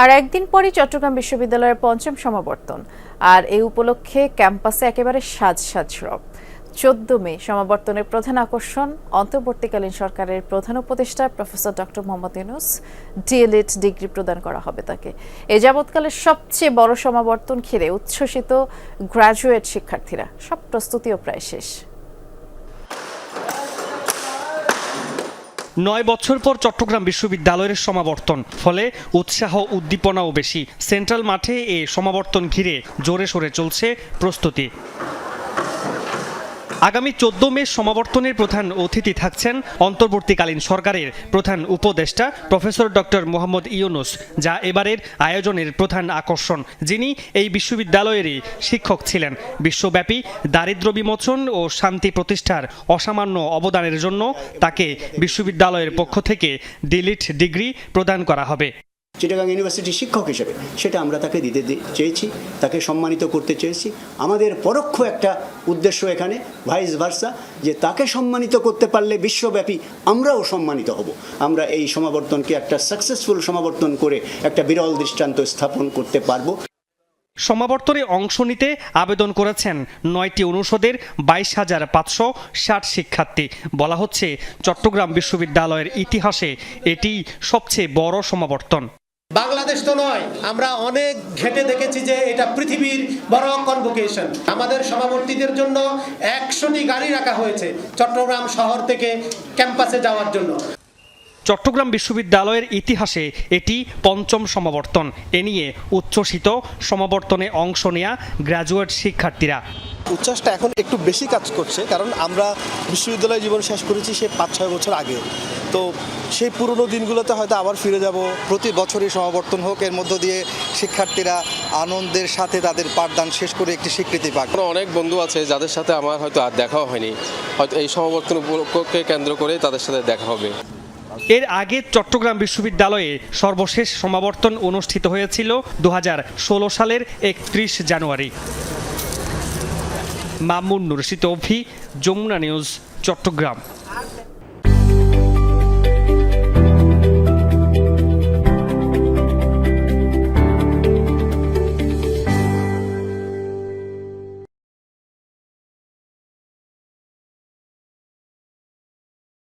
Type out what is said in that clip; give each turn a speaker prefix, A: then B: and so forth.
A: আর একদিন পরই চট্টগ্রাম বিশ্ববিদ্যালয়ের পঞ্চম সমাবর্তন। আর এই উপলক্ষে ক্যাম্পাসে একেবারে সাজ সাজ রব। চোদ্দ মে সমাবর্তনের প্রধান আকর্ষণ, অন্তর্বর্তীকালীন সরকারের প্রধান উপদেষ্টা professor doctor Mohammad Yunus, D El Ed degree প্রদান করা হবে তাকে। এ যাবৎকালের সবচেয়ে বড় সমাবর্তন ঘিরে উচ্ছ্বসিত গ্র্যাজুয়েট শিক্ষার্থীরা। সব প্রস্তুতিও প্রায় শেষ।
B: নয় বছর পর চট্টগ্রাম বিশ্ববিদ্যালয়ের সমাবর্তন। ফলে উৎসাহ, উদ্দীপনাও বেশি। সেন্ট্রাল মাঠে এ সমাবর্তন ঘিরে জোরে সোরে চলছে প্রস্তুতি। আগামী চোদ্দ মে সমাবর্তনের প্রধান অতিথি থাকছেন অন্তর্বর্তীকালীন সরকারের প্রধান উপদেষ্টা প্রফেসর ডক্টর মোহাম্মদ ইউনুস, যা এবারের আয়োজনের প্রধান আকর্ষণ। যিনি এই বিশ্ববিদ্যালয়েরই শিক্ষক ছিলেন। বিশ্বব্যাপী দারিদ্র বিমোচন ও শান্তি প্রতিষ্ঠার অসামান্য অবদানের জন্য তাকে বিশ্ববিদ্যালয়ের পক্ষ থেকে ডিলিট ডিগ্রি প্রদান করা হবে।
C: চিটাগাং ইউনিভার্সিটির শিক্ষক হিসেবে। সেটা আমরা তাকে দিতে চেয়েছি, তাকে সম্মানিত করতে চেয়েছি। আমাদের পরোক্ষ একটা উদ্দেশ্য এখানে ভাইস ভার্সা যে তাকে সম্মানিত করতে পারলে বিশ্বব্যাপী আমরাও সম্মানিত হব। আমরা এই সমাবর্তনকে একটা সাকসেসফুল সমাবর্তন করে একটা বিরল দৃষ্টান্ত স্থাপন করতে পারব।
B: সমাবর্তনে অংশ নিতে আবেদন করেছেন নয়টি অনুষদের বাইশ হাজার পাঁচশো ষাট শিক্ষার্থী। বলা হচ্ছে, চট্টগ্রাম বিশ্ববিদ্যালয়ের ইতিহাসে এটি সবচেয়ে বড় সমাবর্তন।
D: বাংলাদেশ তো নয়, আমরা অনেক ঘেটে দেখেছি যে এটা পৃথিবীর বড় কনভোকেশন আমাদের সভাপতিদের জন্য একশোটি গাড়ি রাখা হয়েছে চট্টগ্রাম শহর থেকে ক্যাম্পাসে যাওয়ার জন্য।
B: চট্টগ্রাম বিশ্ববিদ্যালয়ের ইতিহাসে এটি পঞ্চম সমাবর্তন। এ নিয়ে উচ্ছ্বসিত সমাবর্তনে অংশ নেয়া গ্র্যাজুয়েট শিক্ষার্থীরা
E: উচ্ছ্বাসটা এখন একটু বেশি কাজ করছে কারণ আমরা বিশ্ববিদ্যালয় জীবন শেষ করেছি সে পাঁচ ছয় বছর আগে। তো সেই পুরনো দিনগুলোতে হয়তো আবার ফিরে যাব
F: প্রতি বছরই সমাবর্তন হোক এর মধ্য দিয়ে শিক্ষার্থীরা আনন্দের সাথে তাদের পাঠদান শেষ করে একটি স্বীকৃতি পাক।
G: আমার অনেক বন্ধু আছে যাদের সাথে আমার হয়তো আর দেখাও হয়নি। হয়তো এই সমাবর্তন উপলক্ষকে কেন্দ্র করে তাদের সাথে দেখা হবে।
B: এর আগে চট্টগ্রাম বিশ্ববিদ্যালয়ে সর্বশেষ সমাবর্তন অনুষ্ঠিত হয়েছিল দু হাজার ষোলো সালের একত্রিশ জানুয়ারি। মামুন নুরশি অভি যমুনা নিউজ চট্টগ্রাম।